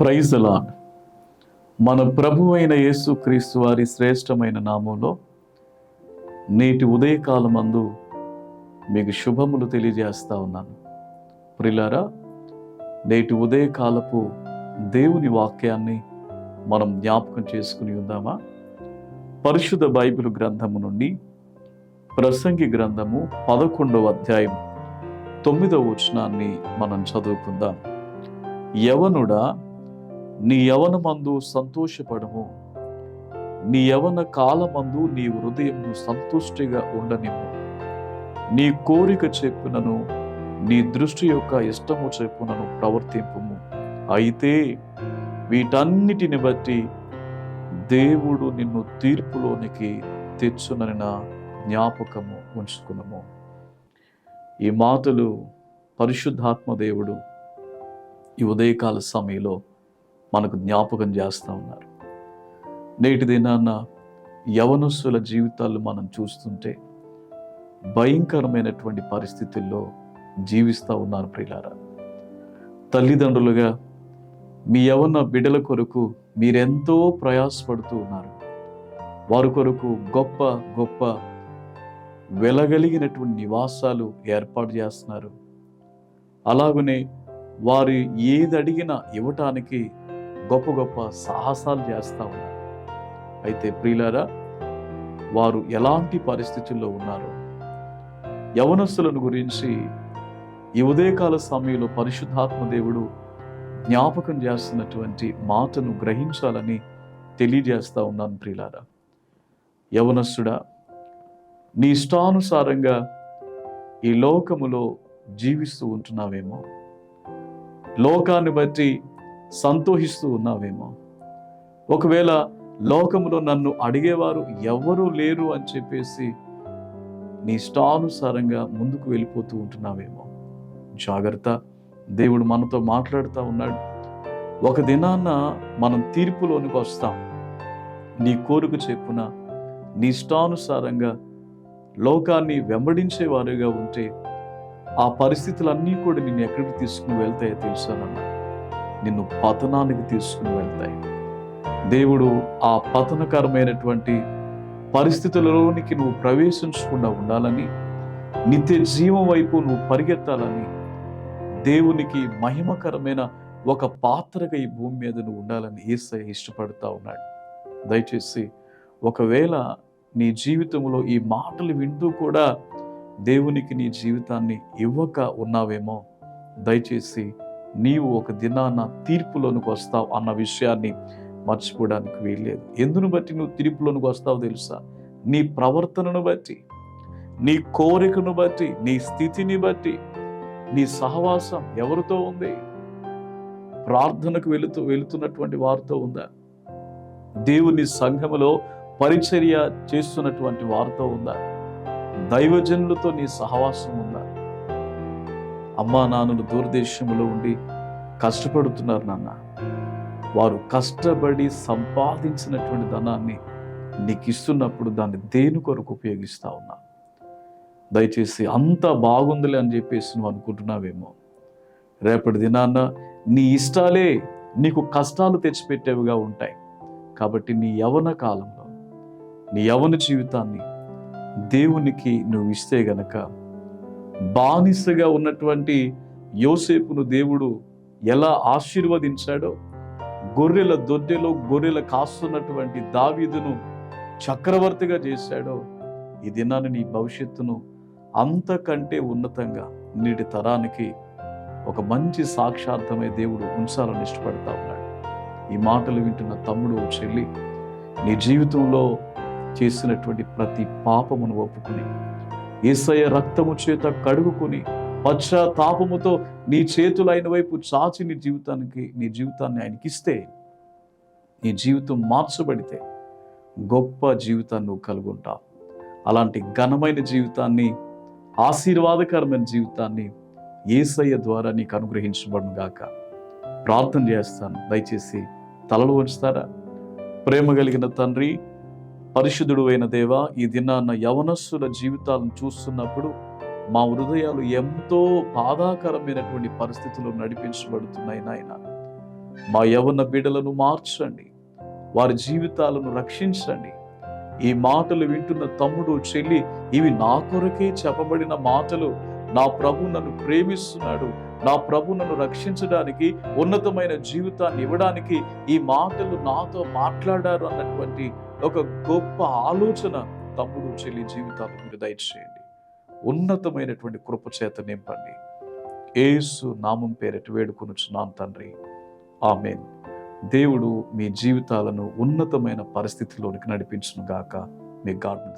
ప్రైజలా మన ప్రభు అయిన యేసు క్రీస్తు వారి శ్రేష్టమైన నామంలో నేటి ఉదయకాలమందు మీకు శుభములు తెలియజేస్తా ఉన్నాను. ప్రిలారా నేటి ఉదయకాలపు దేవుని వాక్యాన్ని మనం జ్ఞాపకం చేసుకుని ఉందామా? పరిశుద్ధ బైబిల్ గ్రంథము నుండి ప్రసంగి గ్రంథము పదకొండవ అధ్యాయం తొమ్మిదవ వచనాన్ని మనం చదువుకుందాం. యవనుడా నీ యవనమందు సంతోషపడము. నీ యవన కాలమందు నీ హృదయంను సంతుష్టిగా ఉండనిమ్ము. నీ కోరిక చెప్పునను నీ దృష్టి యొక్క ఇష్టము చెప్పునను ప్రవర్తింపుము. అయితే వీటన్నిటిని బట్టి దేవుడు నిన్ను తీర్పులోనికి తెచ్చునని నా జ్ఞాపకము ఉంచుకున్నాము ఈ మాటలు పరిశుద్ధాత్మ దేవుడు ఈ ఉదయకాల సమయంలో మనకు జ్ఞాపకం చేస్తూ ఉన్నారు. నేటి దినాన్న యవనస్సుల జీవితాలు మనం చూస్తుంటే భయంకరమైనటువంటి పరిస్థితుల్లో జీవిస్తూ ఉన్నారు ప్రియులారా. తల్లిదండ్రులుగా మీ యవన బిడ్డల కొరకు మీరెంతో ప్రయాసపడుతూ ఉన్నారు. వారి కొరకు గొప్ప గొప్ప వెలగలిగినటువంటి నివాసాలు ఏర్పాటు చేస్తున్నారు. అలాగనే వారు ఏది అడిగినా ఇవ్వటానికి గొప్ప గొప్ప సాహసాలు చేస్తూ ఉన్నారు. అయితే ప్రియులారా వారు ఎలాంటి పరిస్థితుల్లో ఉన్నారు యవనస్తులను గురించి ఈ ఉదయకాల సమయంలో పరిశుద్ధాత్మ దేవుడు జ్ఞాపకం చేస్తున్నటువంటి మాటను గ్రహించాలని తెలియజేస్తా ఉన్నాను ప్రియులారా. యవనస్తుడా నీ ఇష్టానుసారంగా ఈ లోకములో జీవిస్తూ ఉంటున్నావేమో. లోకాన్ని బట్టి సంతోషిస్తూ ఉన్నావేమో. ఒకవేళ లోకంలో నన్ను అడిగేవారు ఎవరూ లేరు అని చెప్పేసి నీ ఇష్టానుసారంగా ముందుకు వెళ్ళిపోతూ ఉంటున్నావేమో. జాగ్రత్త దేవుడు మనతో మాట్లాడుతూ ఉన్నాడు. ఒక దినాన మనం తీర్పులోనికి వస్తాం. నీ కోరిక చెప్పున నీ ఇష్టానుసారంగా లోకాన్ని వెంబడించేవారుగా ఉంటే ఆ పరిస్థితులన్నీ కూడా నేను ఎక్కడికి తీసుకుని వెళ్తాయో తెలుసానన్నా నిన్ను పతనానికి తీసుకుని వెళ్తాయి. దేవుడు ఆ పతనకరమైనటువంటి పరిస్థితులలోనికి నువ్వు ప్రవేశించకుండా ఉండాలని నిత్య జీవం వైపు నువ్వు పరిగెత్తాలని దేవునికి మహిమకరమైన ఒక పాత్రగా ఈ భూమి మీద నువ్వు ఉండాలని ఏసై ఇష్టపడుతూ ఉన్నాడు. దయచేసి ఒకవేళ నీ జీవితంలో ఈ మాటలు వింటూ కూడా దేవునికి నీ జీవితాన్ని ఇవ్వక ఉన్నావేమో దయచేసి నీవు ఒక దినాన తీర్పులోనికి వస్తావు అన్న విషయాన్ని మర్చిపోవడానికి వీల్లేదు. ఎందును బట్టి నువ్వు తీర్పులోనికి వస్తావు తెలుసా? నీ ప్రవర్తనను బట్టి నీ కోరికను బట్టి నీ స్థితిని బట్టి నీ సహవాసం ఎవరితో ఉంది? ప్రార్థనకు వెళుతూ వెళుతున్నటువంటి వారితో ఉందా? దేవుని సంఘములో పరిచర్య చేస్తున్నటువంటి వారితో ఉందా? దైవజనులతో నీ సహవాసం ఉందా అమ్మా నాన్నలు దూరదేశంలో ఉండి కష్టపడుతున్నారు నాన్న. వారు కష్టపడి సంపాదించినటువంటి ధనాన్ని నీకు ఇస్తున్నప్పుడు దాన్ని దేని కొరకు ఉపయోగిస్తా ఉన్నా? దయచేసి అంత బాగుందిలే అని చెప్పేసి నువ్వు అనుకుంటున్నావేమో. రేపటి దినాన్న నీ ఇష్టాలే నీకు కష్టాలు తెచ్చిపెట్టేవిగా ఉంటాయి. కాబట్టి నీ యవన కాలంలో నీ యవన జీవితాన్ని దేవునికి నువ్వు ఇస్తే గనక బానిసగా ఉన్నటువంటి యోసేపును దేవుడు ఎలా ఆశీర్వదించాడో గొర్రెల దొడ్డెలో గొర్రెల కాస్తున్నటువంటి దావీదును చక్రవర్తిగా చేశాడో ఈ దినాన్ని నీ భవిష్యత్తును అంతకంటే ఉన్నతంగా నీటి తరానికి ఒక మంచి సాక్షార్థమే దేవుడు ఉంచాలని ఇష్టపడతా ఉన్నాడు. ఈ మాటలు వింటున్న తమ్ముడు చెల్లి నీ జీవితంలో చేసినటువంటి ప్రతి పాపమును ఒప్పుకుని ఏసయ్య రక్తము చేత కడుగుకొని పశ్చాత్తాపముతో నీ చేతులు ఆయన వైపు చాచి నీ జీవితానికి నీ జీవితాన్ని ఆయనకి ఇస్తే నీ జీవితం మార్చబడితే గొప్ప జీవితాన్ని నువ్వు కలుగుంటావు. అలాంటి ఘనమైన జీవితాన్ని ఆశీర్వాదకరమైన జీవితాన్ని ఏసయ్య ద్వారా నీకు అనుగ్రహించబడును గాక. ప్రార్థన చేస్తాను. దయచేసి తలలు ఉంచుతారా ప్రేమ కలిగిన తండ్రి పరిశుద్ధుడు అయిన దేవ ఈ దినాన్న యవనస్సుల జీవితాలను చూస్తున్నప్పుడు మా హృదయాలు ఎంతో బాధాకరమైనటువంటి పరిస్థితుల్లో నడిపించబడుతున్నాయి నాయన. మా యవన బిడలను మార్చండి వారి జీవితాలను రక్షించండి. ఈ మాటలు వింటున్న తమ్ముడు చెల్లి ఇవి నా కొరకే చెప్పబడిన మాటలు. నా ప్రభు నన్ను ప్రేమిస్తున్నాడు. నా ప్రభు నన్ను రక్షించడానికి ఉన్నతమైన జీవితాన్ని ఇవ్వడానికి ఈ మాటలు నాతో మాట్లాడారు అన్నటువంటి ఒక గొప్ప ఆలోచన తమ్ముడు చెల్లి జీవితాలు మీరు దయచేయండి. ఉన్నతమైనటువంటి కృప చేత నింపండి. ఏసు నామం పేరటి వేడుకొనుచున్నాను తండ్రి. ఆమెన్. దేవుడు మీ జీవితాలను ఉన్నతమైన పరిస్థితిలోనికి నడిపించును గాక. మీ గాడ్